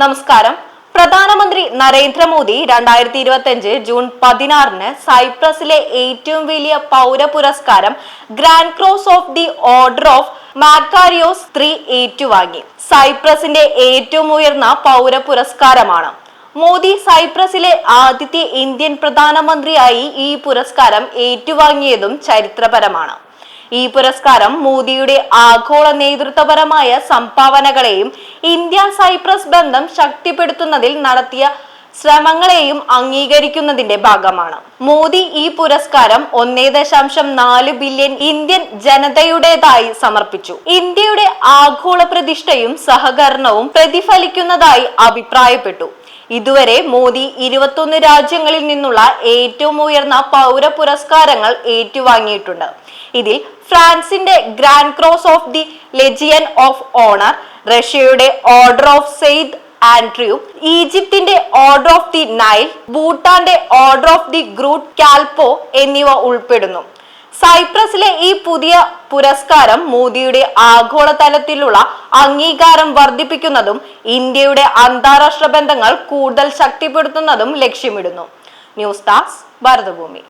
നമസ്കാരം. പ്രധാനമന്ത്രി നരേന്ദ്രമോദി രണ്ടായിരത്തി ഇരുപത്തി അഞ്ച് ജൂൺ പതിനാറിന് സൈപ്രസിലെ ഏറ്റവും വലിയ പൗര പുരസ്കാരം Grand Cross of the Order of Makarios three ഏറ്റുവാങ്ങി. സൈപ്രസിന്റെ ഏറ്റവും ഉയർന്ന പൗര പുരസ്കാരമാണ്. മോദി സൈപ്രസിലെ ആദ്യത്തെ ഇന്ത്യൻ പ്രധാനമന്ത്രിയായി ഈ പുരസ്കാരം ഏറ്റുവാങ്ങിയതും ചരിത്രപരമാണ്. ഈ പുരസ്കാരം മോദിയുടെ ആഗോള നേതൃത്വപരമായ സംഭാവനകളെയും ഇന്ത്യ സൈപ്രസ് ബന്ധം ശക്തിപ്പെടുത്തുന്നതിൽ നടത്തിയ ശ്രമങ്ങളെയും അംഗീകരിക്കുന്നതിന്റെ ഭാഗമാണ്. മോദി ഈ പുരസ്കാരം ഒന്നേ ദശാംശം നാല് ബില്യൺ ഇന്ത്യൻ ജനതയുടേതായി സമർപ്പിച്ചു. ഇന്ത്യയുടെ ആഗോള പ്രതിഷ്ഠയും സഹകരണവും പ്രതിഫലിക്കുന്നതായി അഭിപ്രായപ്പെട്ടു. ഇതുവരെ മോദി ഇരുപത്തൊന്ന് രാജ്യങ്ങളിൽ നിന്നുള്ള ഏറ്റവും ഉയർന്ന പൗര പുരസ്കാരങ്ങൾ ഏറ്റുവാങ്ങിയിട്ടുണ്ട്. ഇതിൽ ഫ്രാൻസിന്റെ Grand Cross of the Legion of Honour റഷ്യയുടെ ഓർഡർ ഓഫ് സെയ്ദ് ആൻഡ്രൂ ഈജിപ്തിന്റെ ഓർഡർ ഓഫ് ദി നൈൽ ഭൂട്ടാന്റെ ഓർഡർ ഓഫ് ദി ഗ്രൂട്ട് കാൽപോ എന്നിവ ഉൾപ്പെടുന്നു. സൈപ്രസിലെ ഈ പുതിയ പുരസ്കാരം മോദിയുടെ ആഗോളതലത്തിലുള്ള അംഗീകാരം വർദ്ധിപ്പിക്കുന്നതും ഇന്ത്യയുടെ അന്താരാഷ്ട്ര ബന്ധങ്ങൾ കൂടുതൽ ശക്തിപ്പെടുത്തുന്നതും ലക്ഷ്യമിടുന്നു. News desk Bharathabhoomi.